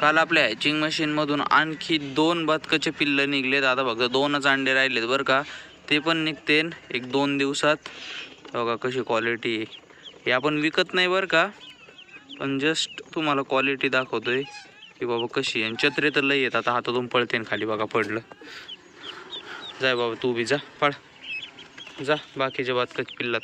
काल आपल्या हॅचिंग मशीनमधून आणखी दोन बदकाचे पिल्लं निघलेत. आता फक्त दोनच अंडे राहिलेत बरं का. ते पण निघतेन एक दोन दिवसात. बघा कशी क्वालिटी आहे. हे आपण विकत नाही बरं का. पण जस्ट तुम्हाला क्वालिटी दाखवतो आहे की बाबा कशी आहे. आणि छत्रे तर लई येत आता हातातून पळते खाली बघा पडलं. जाय बाबा तू बी जा. पळ. जा बाकीच्या बदकाच्या पिल्लात.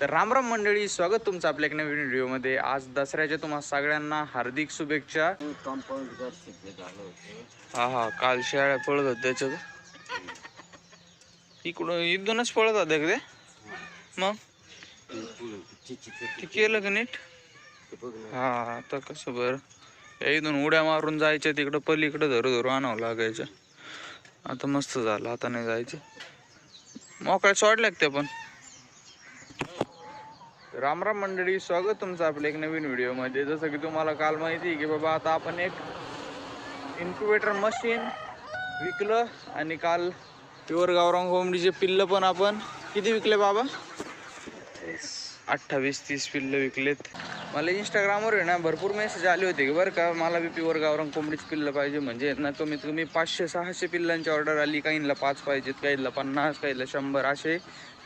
तर राम राम मंडळी स्वागत तुमचं आपल्या एक नवीन व्हिडिओमध्ये. आज दसऱ्याच्या तुम्हा सगळ्यांना हार्दिक शुभेच्छा. हा हा काल शाळा पळत होत त्याच्यात. इकडं इथूनच पळत होत्या का ते? मग? ते केलं का नीट? हा आता कसं बरं. इथून उड्या मारून जायच्या तिकडं पलीकडं धरू धरू आणावं लागायचं. आता मस्त झालं आता नाही जायचं. मोकळ्या सोडल्या ते पण. राम राम मंडळी स्वागत तुमचं आपल्या एक नवीन व्हिडिओमध्ये. जसं की तुम्हाला काल माहिती आहे की बाबा आता आपण एक इन्क्युबेटर मशीन विकलं आणि काल प्युअर गावरांग कोंबडीचे पिल्लं पण आपण किती विकले बाबा? अठ्ठावीस तीस पिल्लं विकलेत. मला इंस्टाग्रामवर आहे ना भरपूर मेसेज आले होते की बरं का मला बी प्युअर गावरांग कोंबडीची पिल्लं पाहिजे म्हणजे ना कमीत कमी पाचशे सहाशे पिल्लांची ऑर्डर आली काहींना पाच पाहिजेत काहींना पन्नास काहींना शंभर असे.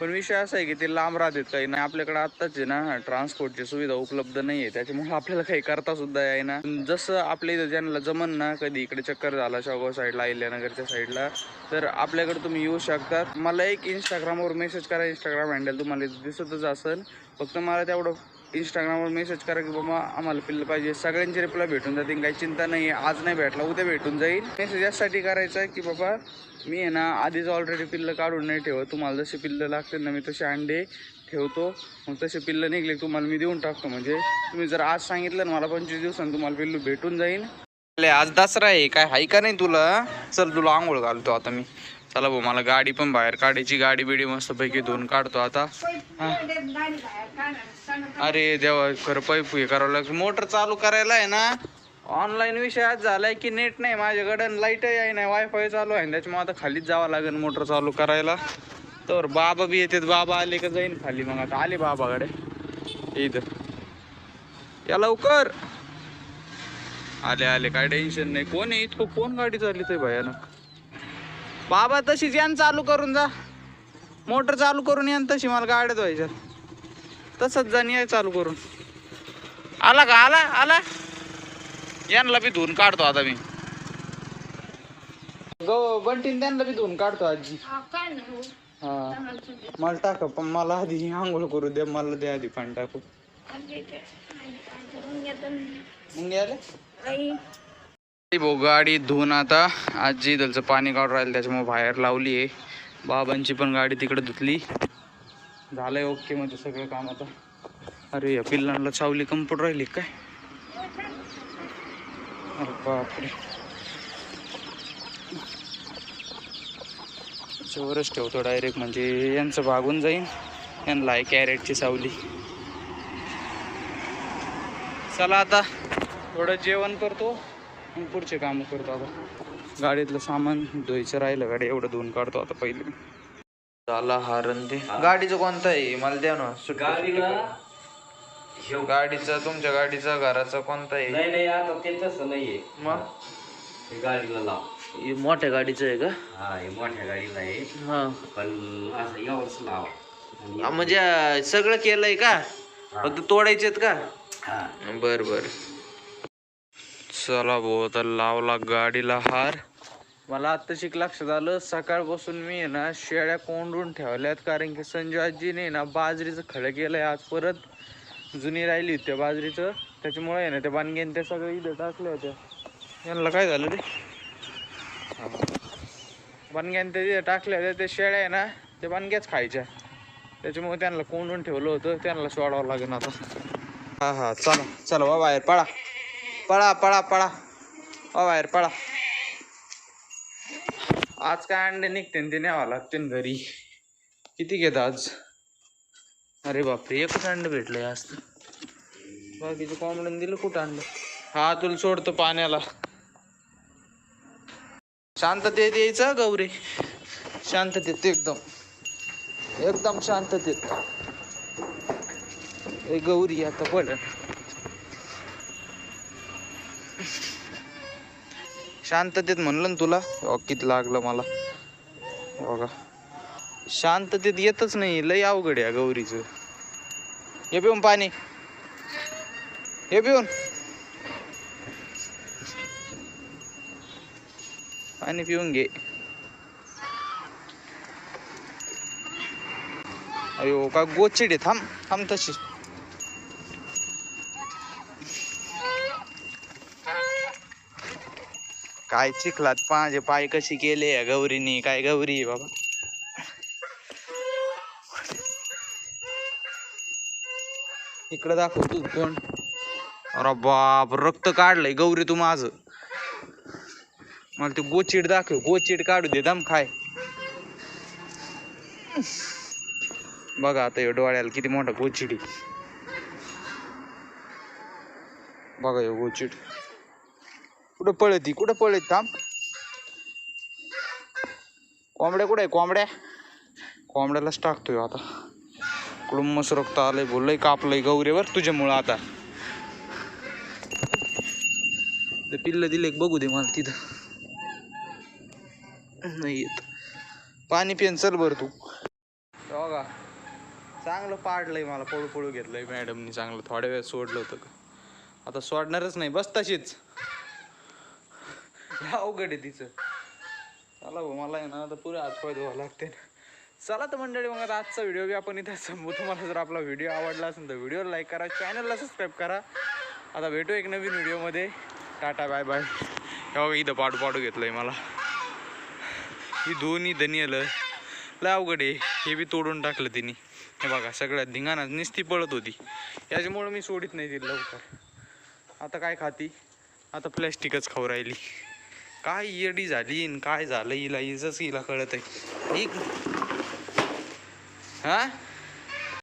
पण विषय असा आहे की ते लांब राहतात काही नाही आपल्याकडे आत्ताच आहे ना ट्रान्सपोर्टची सुविधा उपलब्ध नाही आहे त्याच्यामुळे आपल्याला काही करता सुद्धा आहे ना जसं आपल्या इथं ज्यांना जमन ना कधी इकडे चक्कर झाला शावगाव साईडला अहिल्यानगरच्या साईडला तर आपल्याकडे तुम्ही येऊ शकता मला एक इंस्टाग्रामवर मेसेज करा इंस्टाग्राम हँडल तुम्हाला इथं दिसतच असेल. फक्त मला तेवढं इंस्टाग्रामवर मेसेज करा की बाबा आम्हाला पिल्लं पाहिजे. सगळ्यांची रिप्लाय भेटून जातील काही चिंता नाही आहे आज नाही भेटला उद्या भेटून जाईल. मेसेज यासाठी करायचा आहे की बाबा मी आहे ना आधीच ऑलरेडी पिल्लं काढून नाही ठेवत. तुम्हाला जसे पिल्लं लागतील ना मी तसे अंडे ठेवतो. मग तसे पिल्लं निघले तुम्हाला मी देऊन टाकतो. म्हणजे तुम्ही जर आज सांगितलं ना मला पंचवीस दिवसांनी तुम्हाला पिल्लू भेटून जाईल. आज दसरा आहे. काय हाय का नाही तुला? चल तुला आंघोळ घालतो आता मी. चला भाऊ मला गाडी पण बाहेर काढायची. गाडी बिडी मस्तपैकी धुवून काढतो आता. हा. अरे देवा खरं पैप हे करावं लागेल. मोटर चालू करायला आहे ना ऑनलाईन विषय आज झालाय की नेट नाही माझ्याकडे लाईटही आहे नाही वायफाय चालू आहे. त्याच्यामुळे आता खालीच जावं लागेल मोटर चालू करायला. तर बाबा बी येते बाबा आले का जाईन खाली मग आता. आले बाबाकडे. इथं. या लवकर. आले आले. काय टेन्शन नाही. कोण आहे? इतकं कोण गाडी चालली ते भयानक? बाबा तशीच यान चालू करून जा. मोटर चालू करून यान तशी मला गाड्यात व्हायच्या तसंच जा या चालू करून. आला का? आला? आला? यांना बी धुवून काढतो आता मी. गो बंटीन त्यांना बी धुवून काढतो आजी. हा मला टाका पण मला आधी आंघोळ करू दे मला दे आधी पाणी टाकू मग आले भाऊ गाडी धुवून आता आजी त्याचं पाणी काढून राहिलं त्याच्यामुळे बाहेर लावली आहे. बाबांची पण गाडी तिकडे धुतली. झालंय ओके म्हणजे सगळं काम आता. अरे या पिल्लांना चावली कम्प्युटर राहिली काय? अरे बापरे. वरच ठेवतो डायरेक्ट म्हणजे यांचं भागून जाईन. यांना आहे कॅरेटची सावली. चला आता थोडं जेवण करतो. पुढचे काम करतो आता. गाडीतलं सामान धुवायचं राहिलं गाडी एवढं धुवून काढतो आता पहिले. झाला हा रंदे गाडीचं कोणतं आहे? मला द्या ना. गाडीला? गाडीचा तुमच्या गाडीचा घराचा कोणता आहे? नाही नाही आता ते तसं नाहीये. मग? गाडीला लाव. हे मोठ्या गाडीचं आहे का? हा हे मोठ्या गाडीला आहे. हा. पण असं यावरच लाव. म्हणजे सगळं केलंय का? फक्त तोडायचेत का? हा. बर बर. चला भाऊ आता लावला गाडीला हार. मला आता शिक लक्षात आलं सकाळपासून मी आहे ना शेळ्या कोंडून ठेवल्यात कारण की संजय आजीने ना बाजरीचं खडं केलंय आज परत. जुनी राहिली होती त्या बाजरीचं. त्याच्यामुळे आहे ना त्या बानग्यान त्या सगळं इथं टाकल्या होत्या. यांना काय झालं रे? बानग्यान ते तिथं टाकल्या होत्या त्या शेळ्या आहे ना त्या बानग्याच खायच्या. त्याच्यामुळे त्यांना कोंडून ठेवलं होतं त्यांना सोडावं लागेल आता. हां हां चला चला बा बाहेर पळा. पळा पळा पळा. अ बाहेर पळा. आज काय अंडे निघते ते न्यावं लागते घरी. किती घेत आज? अरे बापरे एकच अंड भेटलंय आज. बाकीचं कोंबड्यानं दिलं कुठं अंड? हा तुला सोडतो पाण्याला. शांततेत यायचं गौरी? शांततेत एकदम. एकदम शांततेत. ए गौरी आता पड शांततेत म्हणलं ना तुला? अहो, किती लागलं मला. बघा. शांततेत येतच नाही. लय अवघड आहे या गौरीचं. हे पिऊन पाणी. हे पिऊन. पाणी पिऊन घे. अयो का गोचिड आहे. थांब थांब तशी. पाय चिखलात माझे पाय कशी केले या गौरीनी? काय गौरी आहे बाबा? इकडं दाखव तू कोण? अरे बाप रक्त काढलंय गौरी तू माझं. मला ते गोचिड दाखव गोचिड काढू दे दम खाय. बघा आता डोळ्याला किती मोठा गोचिडी बघा ह्यो गोचिड. कुठं पळती? कुठं पळत थांब. कोंबड्या कुठे आहे? कोंबड्या? कोंबड्यालाच टाकतोय आता. कुठून मस्त रक्त आलंय बोललंय कापलंय गौरेवर तुझ्यामुळं आता. ते पिल्ल दिले बघू दे मला तिथं. नाही येत. पाणी पिन चल बरं तू. बघा चांगलं पाडलंय मला पळू पळू घेतलंय मॅडमनी चांगलं थोड्या वेळ सोडलं होतं का? आता सोडणारच नाही बस तशीच. अवघड आहे तिचं. चला भाऊ मला आहे ना आता पुरे आज पाय धुवा लागते चला तर मंडळी मग आता आजचा व्हिडिओ बी आपण इथं संपू तुम्हाला जर आपला व्हिडिओ आवडला असेल तर व्हिडिओ लाईक करा चॅनलला सबस्क्राईब करा. आता भेटू एक नवीन व्हिडिओमध्ये टाटा बाय बाय हे इथं पाडू पाडू आहे मला. ही दोन्ही धनी आलं लय अवघड आहे. हे बी तोडून टाकलं तिने. हे बघा सगळ्यात धिंगाणा निस्ती पळत होती. याच्यामुळं मी सोडित नाही ती लवकर. आता काय खाती? आता प्लॅस्टिकच खाऊ राहिली. काय येडी झाली काय झालं हिला हिजच हिला कळत आहे एक हा?